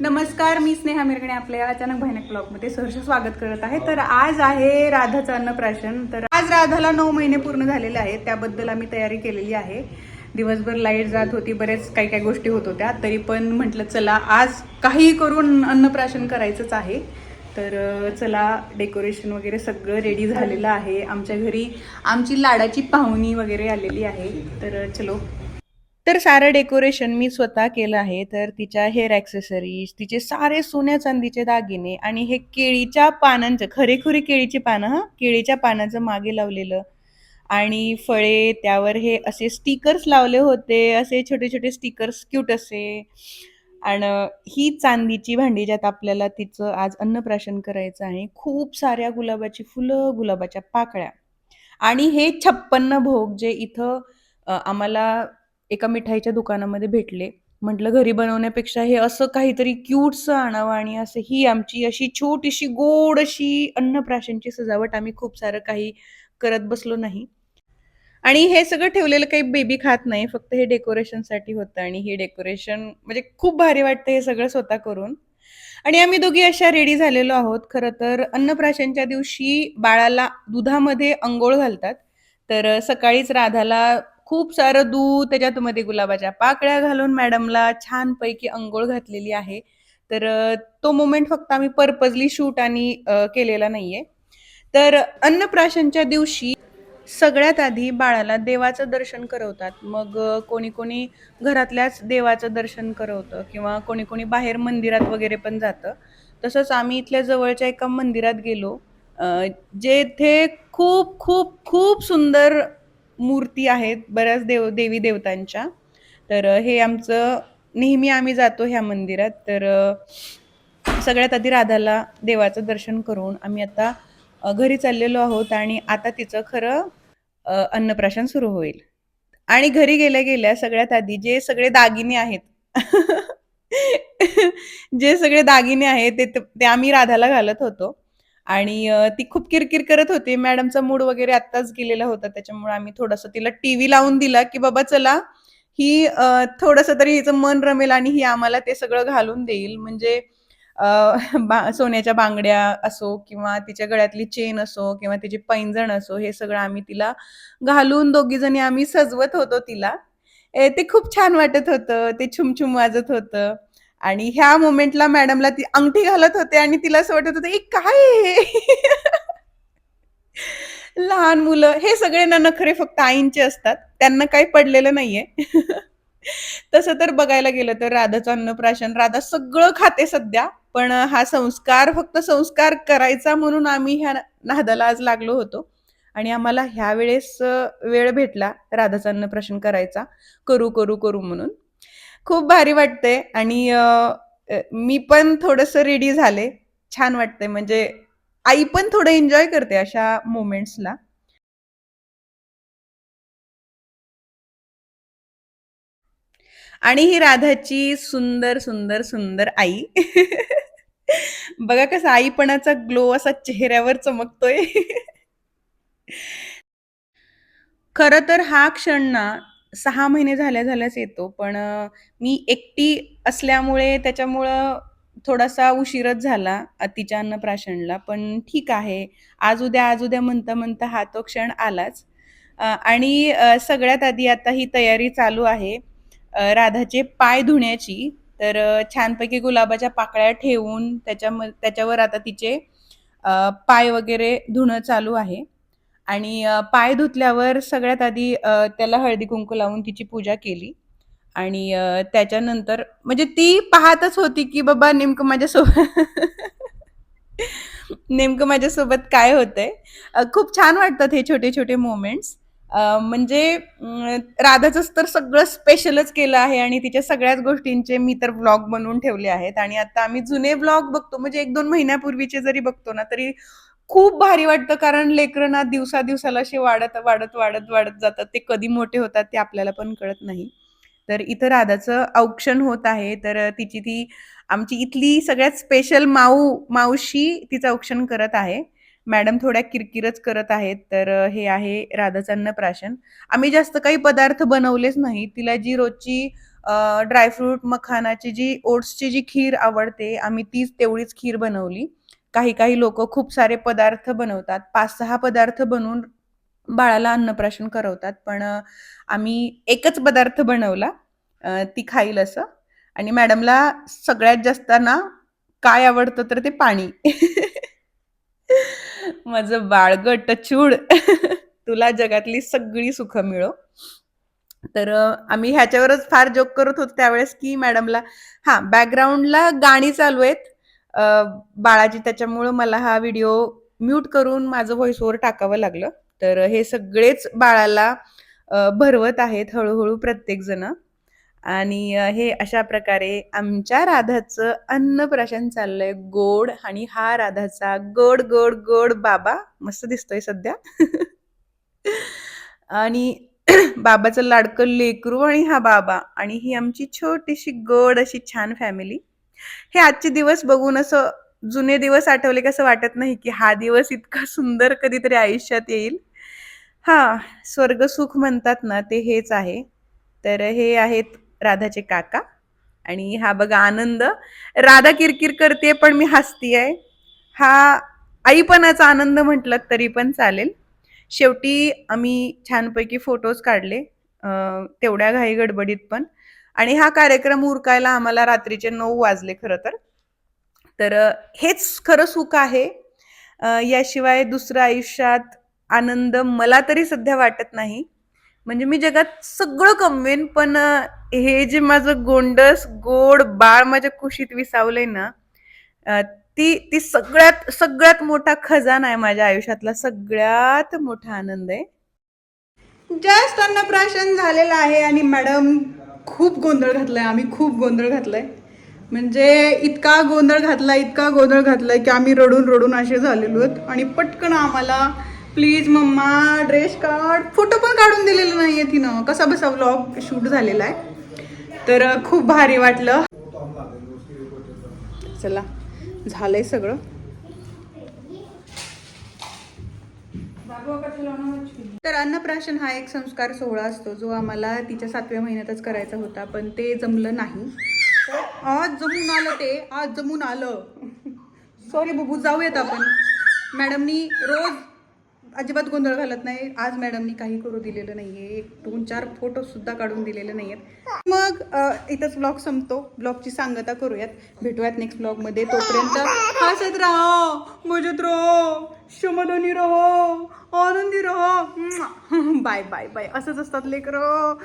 नमस्कार मी स्नेहा मिरगणे आपल्या अचानक भयानक ब्लॉगमध्ये सहर्ष स्वागत करत आहे. तर आज आहे राधाचं अन्नप्राशन. तर आज राधाला नऊ महिने पूर्ण झालेले आहेत. त्याबद्दल आम्ही तयारी केलेली आहे. दिवसभर लाइट जात होती बरेच काही काही गोष्टी होत होत्या. तरी पण म्हटलं चला आज काही करून अन्नप्राशन करायचंच आहे. तर चला डेकोरेशन वगैरे सगळं रेडी झालेलं आहे. आमच्या घरी आमची लाडाची पाहुणी वगैरे आलेली आहे. तर चलो तर सारं डेकोरेशन मी स्वतः केलं आहे. तर तिच्या हेअर ॲक्सेसरीज तिचे सारे सोन्या चांदीचे दागिने आणि हे केळीच्या पानांचं खरेखुरी केळीची पानं हां? केळीच्या पानाचं मागे लावलेलं. आणि फळे त्यावर हे असे स्टिकर्स लावले होते. असे छोटे छोटे स्टिकर्स क्यूट असे. आणि ही चांदीची भांडी ज्यात आपल्याला तिचं आज अन्नप्राशन करायचं आहे. खूप साऱ्या गुलाबाची फुलं गुलाबाच्या पाकळ्या. आणि हे छप्पन्न भोग जे इथं आम्हाला एका मिठाईच्या दुकानामध्ये भेटले. म्हटलं घरी बनवण्यापेक्षा हे असं काहीतरी क्यूटसं आणावं आणि असं ही आमची अशी छोटीशी गोड अशी अन्नप्राशनची सजावट आम्ही खूप सारं काही करत बसलो नाही. आणि हे सगळं ठेवलेलं काही बेबी खात नाही फक्त हे डेकोरेशनसाठी होतं आणि हे डेकोरेशन म्हणजे खूप भारी वाटतं हे सगळं स्वतः करून. आणि आम्ही दोघी अशा रेडी झालेलो आहोत. खरं तर अन्नप्राशनच्या दिवशी बाळाला दुधामध्ये अंघोळ घालतात. तर सकाळीच राधाला खूप सारं दूध त्याच्यामध्ये गुलाबाच्या पाकळ्या घालून मॅडमला छानपैकी अंघोळ घातलेली आहे. तर तो मोमेंट फक्त आम्ही पर्पजली शूट आणि केलेला केलेला नाहीये. तर अन्नप्राशनच्या दिवशी सगळ्यात आधी बाळाला देवाचं दर्शन करवतात. मग कोणी कोणी घरातल्याच देवाचं दर्शन करवतं किंवा कोणी कोणी बाहेर मंदिरात वगैरे पण जातं. तसंच आम्ही इथल्या जवळच्या एका मंदिरात गेलो. जेथे खूप खूप खूप सुंदर मूर्ती आहेत बऱ्याच देव देवी देवतांच्या. तर हे आमचं नेहमी आम्ही जातो ह्या मंदिरात. तर सगळ्यात आधी राधाला देवाचं दर्शन करून आम्ही आता घरी चाललेलो आहोत आणि आता तिचं खरं अन्नप्राशन सुरू होईल. आणि घरी गेल्या गेल्या सगळ्यात आधी जे सगळे दागिने आहेत जे सगळे दागिने आहेत ते ते आम्ही राधाला घालत होतो. आणि ती खूप किरकिर करत होती. मॅडमचा मूड वगैरे आत्ताच गेलेला होता. त्याच्यामुळे आम्ही थोडंसं तिला टीव्ही लावून दिला की बाबा चला. ही थोडस थोडंसं तरी हिचं मन रमेल आणि ही आम्हाला ते सगळं घालून देईल. म्हणजे बा सोन्याच्या बांगड्या असो किंवा तिच्या गळ्यातली चेन असो किंवा तिची पैंजण असो हे सगळं आम्ही तिला घालून दोघीजणी आम्ही सजवत होतो तिला. ए, ते खूप छान वाटत होतं. ते छुमछुम वाजत होतं. आणि ह्या मोमेंटला मॅडमला ती अंगठी घालत होते आणि तिला असं वाटत होतं काय लहान मुलं हे सगळे ना नखरे फक्त आईंचे असतात त्यांना काही पडलेलं नाहीये. तसं तर बघायला गेलं तर राधाचं अन्नप्राशन राधा सगळं खाते सध्या पण हा संस्कार फक्त संस्कार करायचा म्हणून आम्ही ह्या नादाला आज लागलो होतो. आणि आम्हाला ह्या वेळेस वेळ भेटला राधाचं अन्नप्राशन करायचा करू करू करू म्हणून. खूप भारी वाटतंय. आणि अ, मी पण थोडंसं रेडी झाले. छान वाटतंय. म्हणजे आई पण थोडं एन्जॉय करते अशा मोमेंट्सला आणि ही राधाची सुंदर सुंदर सुंदर आई. बघा कसा आईपणाचा ग्लो असा चेहऱ्यावर चमकतोय. खरं तर हा क्षण ना सहा महिने झाल्या झाल्याच येतो पण मी एकटी असल्यामुळे त्याच्यामुळं थोडासा उशीरच झाला अतिच्या तिच्या अन्नप्राशनला पण ठीक आहे. आज उद्या आज उद्या म्हणता म्हणता हा तो क्षण आलाच. आणि सगळ्यात आधी आता ही तयारी चालू आहे राधाचे पाय धुण्याची. तर छानपैकी गुलाबाच्या पाकळ्या ठेवून त्याच्या त्याच्यावर आता तिचे पाय वगैरे धुणं चालू आहे. आणि पाय धुतल्यावर सगळ्यात आधी त्याला हळदी-कुंकू लावून तिची पूजा केली आणि त्याच्यानंतर म्हणजे ती पाहतच होती, की बाबा नेमकं माझ्यासोबत नेमकं माझ्यासोबत काय होतंय. खूप छान वाटतात हे छोटे-छोटे मोमेंट्स. म्हणजे राधाचंच तर सगळं स्पेशलच केलं आहे आणि तिच्या सगळ्याच गोष्टींचे मी तर व्लॉग बनवून ठेवले आहेत आणि आता आम्ही जुने व्लॉग बघतो म्हणजे 1-2 महिन्यापूर्वीचे जरी बघतो ना, तरी खूप भारी वाटतं कारण लेकरं ना दिवसा-दिवसाला असे वाढत, वाढत, वाढत, वाढत जातात. ते कधी मोठे होतात ते आपल्याला पण कळत नाही. तर इथं राधाचं औक्षण होत आहे. तर तिची ती आमची इथली सगळ्यात स्पेशल माऊ मावशी तिचं औक्षण करत आहे. मॅडम थोड्या किरकिरच करत आहेत. तर हे आहे राधाचं अन्नप्राशन. आम्ही जास्त काही पदार्थ बनवलेच नाही. तिला जी रोजची ड्रायफ्रूट मखानाची जी ओट्सची जी खीर आवडते आम्ही तीच तेवढीच खीर बनवली काही काही लोक खूप सारे पदार्थ बनवतात. पाच सहा पदार्थ बनवून बाळाला अन्नप्राशन करवतात. पण आम्ही एकच पदार्थ बनवला. ती खाईल असं. आणि मॅडमला सगळ्यात जास्त ना काय आवडतं तर ते पाणी. माझं बाळग टचूड तुला जगातली सगळी सुख मिळो. तर आम्ही ह्याच्यावरच फार जोक करत होतो त्यावेळेस की मॅडमला हा बॅकग्राऊंडला गाणी चालू आहेत. बाळाजी बाळाची त्याच्यामुळं मला हा व्हिडिओ म्यूट करून माझं व्हॉइस ओव्हर टाकावं लागलं. तर हे सगळेच बाळाला भरवत आहेत हळूहळू प्रत्येकजण. आणि हे अशा प्रकारे आमच्या राधाचं अन्नप्राशन चाललंय. गोड आणि हा राधाचा गोड गोड गोड बाबा. मस्त दिसतोय सध्या. आणि बाबाचं लाडकं लेकरू आणि हा बाबा. आणि ही आमची छोटीशी गोड अशी छान फॅमिली हे आजचे दिवस बघून असं जुने दिवस आठवले कसं वाटत नाही की हा दिवस इतका सुंदर कधीतरी आयुष्यात येईल. हा स्वर्ग सुख म्हणतात ना ते हेच आहे. तर हे आहेत राधाचे काका आणि हा बघा आनंद. राधा किरकिर करते पण मी हसतीये हा आईपणाचा आनंद म्हटलं तरी पण चालेल. शेवटी आम्ही छानपैकी फोटोज काढले. तेवढ्या घाई गडबडीत पण. आणि हा कार्यक्रम उरकायला आम्हाला रात्रीचे नऊ वाजले खरं तर. तर हेच खरं सुख आहे. याशिवाय दुसरं आयुष्यात आनंद मला तरी सध्या वाटत नाही. म्हणजे मी जगात सगळं कमवेन पण हे जे माझं गोंडस गोड बाळ माझ्या कुशीत विसावलंय ना ती ती सगळ्यात सगळ्यात मोठा खजाना आहे माझ्या आयुष्यातला सगळ्यात मोठा आनंद आहे. जास्त अन्नप्राशन झालेलं आहे आणि मॅडम खूप गोंधळ घातलाय आम्ही खूप गोंधळ घातलाय. म्हणजे इतका गोंधळ घातला इतका गोंधळ घातलाय की आम्ही रडून रडून असे झालेलो आहेत. आणि पटकन आम्हाला प्लीज मम्मा ड्रेस काढ. फोटो पण काढून दिलेला नाहीये तिनं. कसा बसा व्लॉग शूट झालेला आहे. तर खूप भारी वाटलं. चला झालंय सगळं. तर अन्नप्राशन हा एक संस्कार सोहळा असतो जो आम्हाला तिच्या सातव्या महिन्यातच करायचा होता पण ते जमलं नाही. तर आज जमून आलं ते आज जमून आलं. सॉरी बुबू जाऊयात आपण. मॅडमनी रोज अजिबात गोंधळ घालत नाही. आज मॅडमनी काही करू दिलेलं नाहीये. एक दोन चार फोटो सुद्धा काढून दिलेले नाहीयेत. मग इथंच ब्लॉग संपतो. ब्लॉगची सांगता करूयात. भेटूयात नेक्स्ट ब्लॉगमध्ये तोपर्यंत हसत राहो मजेत राहो समाधानी राहो आनंदी राहो. बाय बाय बाय असंच असतात लेकरं.